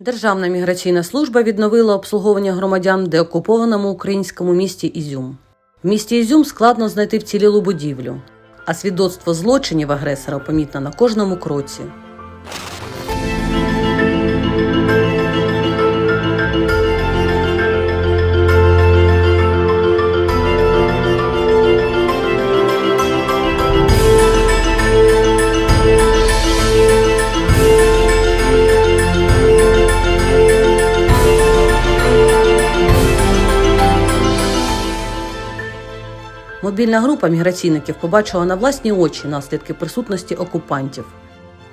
Державна міграційна служба відновила обслуговування громадян в деокупованому українському місті Ізюм. В місті Ізюм складно знайти вцілілу будівлю, а свідоцтво злочинів агресора помітно на кожному кроці. Мобільна група міграційників побачила на власні очі наслідки присутності окупантів.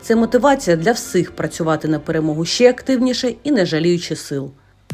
Це мотивація для всіх працювати на перемогу ще активніше і не жаліючи сил.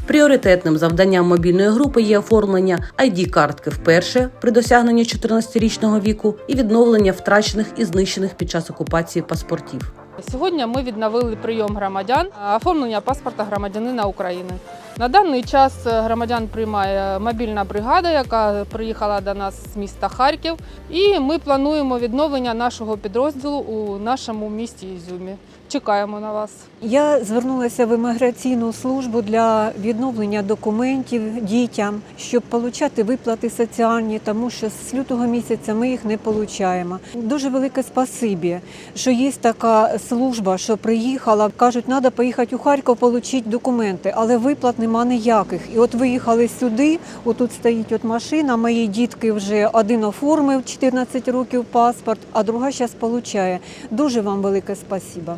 Пріоритетним завданням мобільної групи є оформлення ID-картки вперше при досягненні 14-річного віку і відновлення втрачених і знищених під час окупації паспортів. Сьогодні ми відновили прийом громадян, оформлення паспорта громадянина України. На даний час е, громадян приймає мобільна бригада, яка приїхала до нас з міста Харків. І ми плануємо відновлення нашого підрозділу у нашому місті Ізюмі. Чекаємо на вас. Я звернулася в імміграційну службу для відновлення документів дітям, щоб отримати виплати соціальні, тому що з лютого місяця ми їх не отримуємо. Дуже велике спасибі, що є така служба, що приїхала. Кажуть, треба поїхати у Харків, отримати документи, але виплат нема ніяких. І от виїхали сюди. Отут стоїть от машина. Мої дітки вже один оформив 14 років паспорт, а друга зараз отримує. Дуже вам велике спасибо.